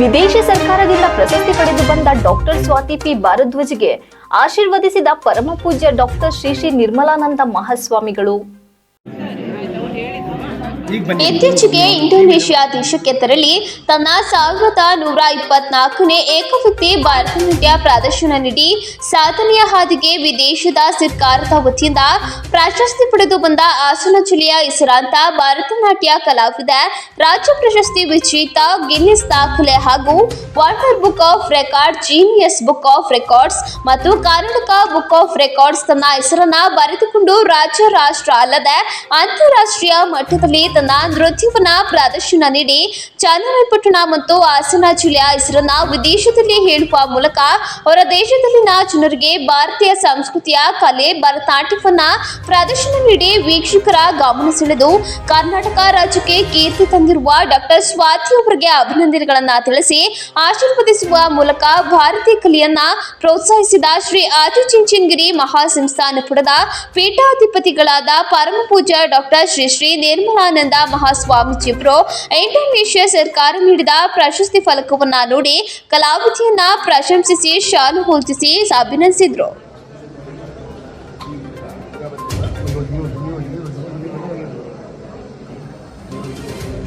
ವಿದೇಶಿ ಸರ್ಕಾರದಿಂದ ಪ್ರಶಸ್ತಿ ಪಡೆದು ಬಂದ ಡಾಕ್ಟರ್ ಸ್ವಾತಿ ಪಿ. ಭಾರದ್ವಾಜ್ಗೆ ಆಶೀರ್ವದಿಸಿದ ಪರಮ ಪೂಜ್ಯ ಡಾಕ್ಟರ್ ಶ್ರೀ ಶ್ರೀ ನಿರ್ಮಲಾನಂದ ಮಹಾಸ್ವಾಮಿಗಳು. ಇತ್ತೀಚೆಗೆ ಇಂಡೋನೇಷ್ಯಾ ದೇಶಕ್ಕೆ ತೆರಳಿ ತನ್ನ ಸಾವಿರದ ನೂರ ಇಪ್ಪತ್ನಾಲ್ಕನೇ ಏಕವ್ಯಕ್ತಿ ಭರತನಾಟ್ಯ ಪ್ರದರ್ಶನ ನೀಡಿ ಸಾಧನೆಯ ಹಾದಿಗೆ ವಿದೇಶದ ಸರ್ಕಾರದ ವತಿಯಿಂದ ಪ್ರಶಸ್ತಿ ಪಡೆದು ಬಂದ ಹಾಸನ ಜಿಲ್ಲೆಯ ಹೆಸರಾಂತ ಭರತನಾಟ್ಯ ಕಲಾವಿದ, ರಾಜ್ಯ ಪ್ರಶಸ್ತಿ ವಿಜೇತ ಗಿನ್ನಿಸ್ ದಾಖಲೆ ಹಾಗೂ water book of record, genius book of records ಮತ್ತು ಕರ್ನಾಟಕ ಬುಕ್ ಆಫ್ ರೆಕಾರ್ಡ್ಸ್ ತನ್ನ ಹೆಸರನ್ನ ಬರೆದುಕೊಂಡು ರಾಜ್ಯ ರಾಷ್ಟ್ರ ಅಲ್ಲದೆ ಅಂತಾರಾಷ್ಟ್ರೀಯ ಮಟ್ಟದಲ್ಲಿ ತನ್ನ ನೃತ್ಯವನ್ನ ಪ್ರದರ್ಶನ ನೀಡಿ ಚನ್ನರಾಯಪಟ್ಟಣ ಮತ್ತು ಹಾಸನ ಜಿಲ್ಲೆಯ ಹೆಸರನ್ನ ವಿದೇಶದಲ್ಲಿ ಹೇಳುವ ಮೂಲಕ ಹೊರ ದೇಶದಲ್ಲಿನ ಜನರಿಗೆ ಭಾರತೀಯ ಸಂಸ್ಕೃತಿಯ ಕಲೆ, ಭರತನಾಟ್ಯವನ್ನ ಪ್ರದರ್ಶನ ನೀಡಿ ವೀಕ್ಷಕರ ಗಮನ ಸೆಳೆದು ಕರ್ನಾಟಕ ರಾಜ್ಯಕ್ಕೆ ಕೀರ್ತಿ ತಂದಿರುವ ಡಾಕ್ಟರ್ ಸ್ವಾತಿ ಅವರಿಗೆ ಅಭಿನಂದನೆಗಳನ್ನ ತಿಳಿಸಿ ಆಶೀರ್ವದಿಸುವ ಮೂಲಕ ಭಾರತೀಯ ಕಲೆಯನ್ನ ಪ್ರೋತ್ಸಾಹಿಸಿದ ಶ್ರೀ ಆದಿಚುಂಚನಗಿರಿ ಮಹಾಸಂಸ್ಥಾನ ಪುಟದ ಪೀಠಾಧಿಪತಿಗಳಾದ ಪರಮ ಪೂಜಾ ಡಾಕ್ಟರ್ ಶ್ರೀ ಶ್ರೀ ನಿರ್ಮಲಾನಂದ ಮಹಾಸ್ವಾಮೀಜಿಯವರು ಇಂಡೋನೇಷ್ಯಾ ಸರ್ಕಾರ ನೀಡಿದ ಪ್ರಶಸ್ತಿ ಫಲಕವನ್ನು ನೋಡಿ ಕಲಾವಿದೆಯನ್ನ ಪ್ರಶಂಸಿಸಿ ಶಾಲು ಹೊಂದಿಸಿ ಅಭಿನಂದಿಸಿದರು